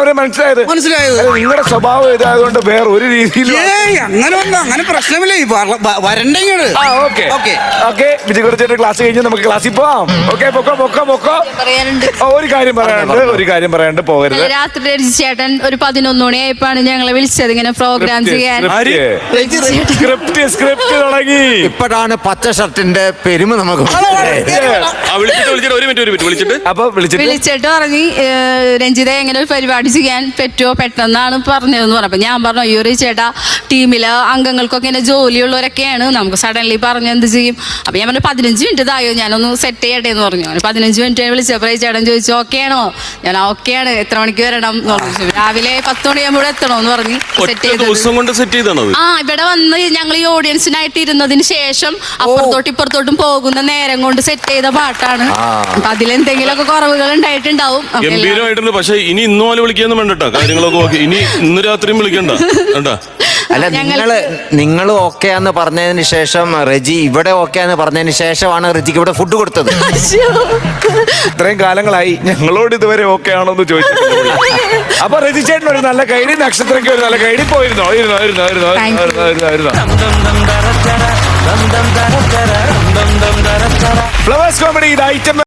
അവരെ മനസ്സിലായത്? മനസ്സിലായത്. നിങ്ങളുടെ സ്വഭാവം ഇതായതുകൊണ്ട് വേറെ ഒരു രീതിയിലും ഏയ് അങ്ങനെ ഒന്നും അങ്ങനെ പ്രശ്നമില്ല. ഈ വര- വ- വരണ്ടെങ്കിൽ ആ ഓക്കെ. ഓക്കെ. ഓക്കെ വിജയകുറിച്ചേട്ടൻ ക്ലാസ് കഴിഞ്ഞ് നമുക്ക് ക്ലാസ്സിൽ പോവാം. ഓക്കെ പൊക്കോ പൊക്കോ പൊക്കോ. പറയാനുണ്ട്. ഓ, ഒരു കാര്യം പറയാനുണ്ട് ഒരു കാര്യം പറയാണ്ട് പോകരുത്. രാത്രി രജിത് ചേട്ടൻ ഒരു പതിനൊന്ന് മണിയായപ്പോഴാണ് ഞങ്ങളെ വിളിച്ചത് ഇങ്ങനെ പ്രോഗ്രാം ചെയ്യാൻ. രജിത് ചേട്ടൻ. സ്ക്രിപ്റ്റ് സ്ക്രിപ്റ്റ് തുടങ്ങി. ഇപ്പോഴാണ് പച്ച ഷർട്ടിന്റെ പെരുമ നമുക്ക് മനസ്സിലായത്. ആ വിളിച്ചിട്ട് വിളിച്ചിട്ട് ഒരു മിനിറ്റ് ഒരു മിനിറ്റ് വിളിച്ചിട്ട്. അപ്പൊ വിളിച്ചിട്ട്? വിളിച്ചിട്ട് പറഞ്ഞ് ഏഹ്, രഞ്ജിത എങ്ങനെ ഒരു പരിപാടി ചെയ്യാൻ പറ്റുമോ പെട്ടെന്നാണ് പറഞ്ഞതെന്ന് പറഞ്ഞപ്പോൾ ഞാൻ പറഞ്ഞു അയ്യോ ഒരു ചേട്ടാ ടീമിലെ അംഗങ്ങൾക്കൊക്കെ ഇങ്ങനെ ജോലിയുള്ളവരൊക്കെയാണ്. നമുക്ക് സഡൻലി പറഞ്ഞ് എന്ത് ചെയ്യും? അപ്പോൾ ഞാൻ പറഞ്ഞു പതിനഞ്ച് മിനിറ്റ് ഇതായോ ഞാനൊന്ന് സെറ്റ് ചെയ്യട്ടെ എന്ന് പറഞ്ഞു. അങ്ങനെ പതിനഞ്ച് മിനിറ്റ് വിളിച്ചപ്പോൾ ഈ ചേട്ടൻ ചോദിച്ചു ഓക്കെയാണോ? ആണോ ഞാൻ ഓക്കെയാണ് എത്ര മണിക്ക് വരണം? എന്ന് പറഞ്ഞു. രാവിലെ പത്ത് മണിയാകുമ്പോൾ എത്തണോ എന്ന് പറഞ്ഞു. സെറ്റ് ചെയ്തത്. ആ ഇവിടെ വന്ന് ഞങ്ങൾ ഈ ഓഡിയൻസിനായിട്ട് ഇരുന്നതിന് ശേഷം അപ്പുറത്തോട്ട് ഇപ്പുറത്തോട്ടും പോകുന്ന നേരം കൊണ്ട് സെറ്റ് ചെയ്ത പാട്ടാണ്. അപ്പൊ അതിലെന്തെങ്കിലുമൊക്കെ കുറവുകൾ ഉണ്ടായിട്ടുണ്ടാവും. പക്ഷേ ഇനി ഇന്നും പോലെ വിളിക്കാന്ന് വേണ്ടട്ടോ. കാര്യങ്ങളൊക്കെ ഓക്കെ ഇനി ഇന്ന് രാത്രിയും വിളിക്കണ്ട. വേണ്ട. അല്ല നിങ്ങൾ നിങ്ങൾ ഓക്കെ ആന്ന് പറഞ്ഞതിന് ശേഷം റെജി ഇവിടെ ഓക്കെ ആന്ന് പറഞ്ഞതിന് ശേഷമാണ് റെജിക്ക് ഇവിടെ ഫുഡ് കൊടുത്തത്. ഇത്രയും കാലങ്ങളായി ഞങ്ങളോട് ഇതുവരെ ഓക്കെ ആണോന്ന് ചോദിച്ചു ചോദിച്ചിട്ടില്ല അപ്പൊ ചേട്ടൻ ഒരു നല്ല കൈഡി നക്ഷത്രക്ക് ഒരു നല്ല കൈഡി പോയിരുന്നോ? ഇരുന്നോ ഇരുന്നോ ഇരുന്നോ Thank you. ഇരുന്നോ ഇരുന്നോ ഇരുന്നോ ഫ്ലവേഴ്സ് കോമഡി ഇത് ഐറ്റം